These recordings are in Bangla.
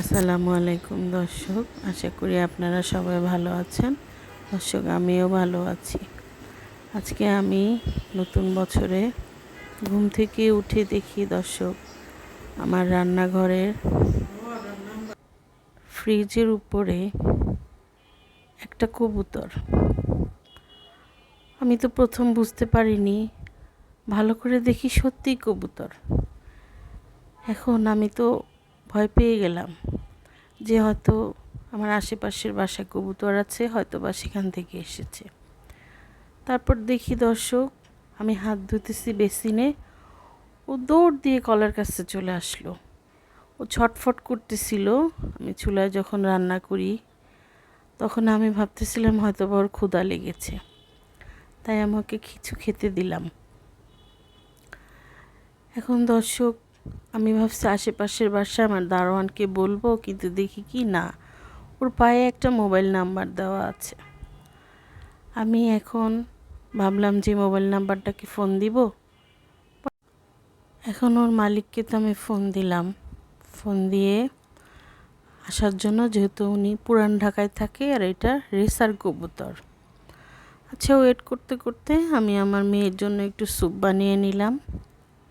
আসসালামু আলাইকুম দর্শক, আশা করি আপনারা সবাই ভালো আছেন। দর্শক, আমিও ভালো আছি। আজকে আমি নতুন বছরে ঘুম থেকে উঠে দেখি দর্শক, আমার রান্নাঘরের ফ্রিজের উপরে একটা কবুতর। আমি তো প্রথম বুঝতে পারিনি, ভালো করে দেখি সত্যিই কবুতর। এখন আমি তো ভয় পেয়ে গেলাম। যে হয়তো আমার আশেপাশের বাসায় কবুতর আছে হয়তো বা সেখান থেকে এসেছে। তারপর দেখি দর্শক, আমি হাত ধুতেছি বেসিনে। ও দৌড় দিয়ে কলার কাছে চলে আসলো। ও ছটফট করতেছিল, আমি চুলায় যখন রান্না করি, তখন আমি ভাবতেছিলাম হয়তো বা ওর ক্ষুদা লেগেছে। তাই আমাকে কিছু খেতে দিলাম। এখন দর্শক আমি ভাবছি আশেপাশের বাসা আমার দারোয়ানকে বলব, কিন্তু দেখি কি না। ওর পায়ে একটা মোবাইল নাম্বার দেওয়া আছে। আমি এখন ভাবলাম যে মোবাইল নাম্বারটাকে ফোন দিব। এখন ওর মালিককে তো আমি ফোন দিলাম। ফোন দিয়ে আসার জন্য যেহেতু উনি পুরান ঢাকায় থাকে আর এটা রেসার কবুতর। আচ্ছা ওয়েট করতে করতে আমি আমার মেয়ের জন্য একটু স্যুপ বানিয়ে নিলাম।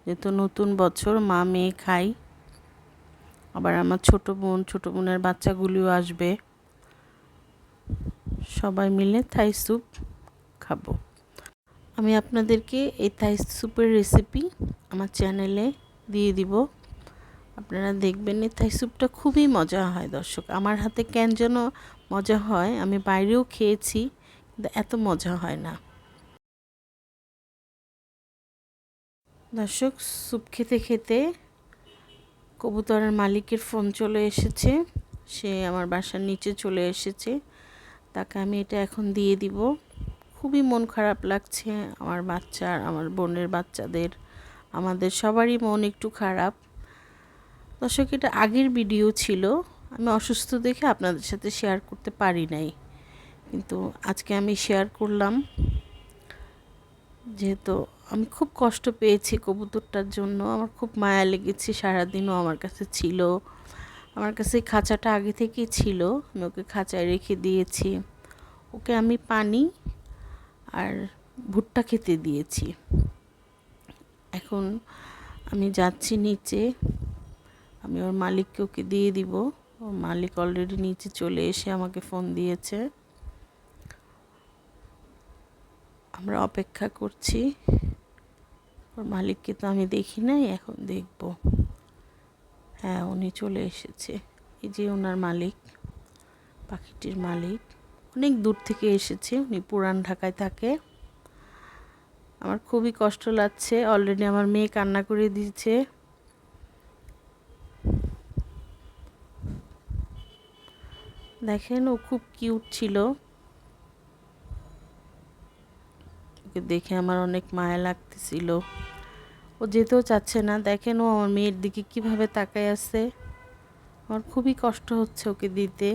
যেহেতু নতুন বছর, মা মেয়ে খাই। আবার আমার ছোট বোন, ছোট বোনের বাচ্চাগুলিও আসবে। সবাই মিলে থাই স্যুপ খাব। আমি আপনাদেরকে এই থাই স্যুপের রেসিপি আমার চ্যানেলে দিয়ে দিব। আপনারা দেখবেন এই থাই স্যুপটা খুবই মজা হয় দর্শক। আমার হাতে কেন যেন মজা হয়, আমি বাইরেও খেয়েছি, কিন্তু এত মজা হয় না। দর্শক, স্যুপ খেতে খেতে কবুতরের মালিকের ফোন চলে এসেছে। সে আমার বাসার নিচে চলে এসেছে। তাকে আমি এটা এখন দিয়ে দিব। খুবই মন খারাপ লাগছে আমার বাচ্চার আমার বোনের বাচ্চাদের। আমাদের সবারই মন একটু খারাপ। দর্শক, এটা আগের ভিডিও ছিল। আমি অসুস্থ দেখে আপনাদের সাথে শেয়ার করতে পারি নাই। কিন্তু আজকে আমি শেয়ার করলাম। যেহেতু আমি খুব কষ্ট পেয়েছি কবুতরটার জন্য। আমার খুব মায়া লেগেছে, সারাদিনও আমার কাছে ছিল। আমার কাছে খাঁচাটা আগে থেকেই ছিল। আমি ওকে খাঁচায় রেখে দিয়েছি। ওকে আমি পানি আর ভুট্টা খেতে দিয়েছি। এখন আমি যাচ্ছি নিচে। আমি ওর মালিককে ওকে দিয়ে দিব। ওর মালিক অলরেডি নিচে চলে এসে আমাকে ফোন দিয়েছে। আমরা অপেক্ষা করছি। ওর মালিককে তো আমি দেখি নাই, এখন দেখব। হ্যাঁ উনি চলে এসেছে। এই যে ওনার মালিক, পাখিটির মালিক। অনেক দূর থেকে এসেছে, উনি পুরান ঢাকায় থাকে। আমার খুবই কষ্ট লাগছে অলরেডি আমার মেয়ে কান্না করে দিয়েছে। দেখেন, ও খুব কিউট ছিল। ওকে দেখে আমার অনেক মায়া লাগতেছিল। ও যেতেও চাচ্ছে না। দেখেন ও আমার মেয়ের দিকে কীভাবে তাকায় আছে। আমার খুবই কষ্ট হচ্ছে ওকে দিতে।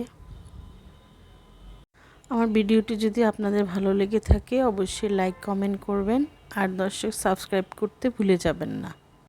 আমার ভিডিওটি যদি আপনাদের ভালো লেগে থাকে, অবশ্যই লাইক, কমেন্ট করবেন। আর দর্শক সাবস্ক্রাইব করতে ভুলে যাবেন না।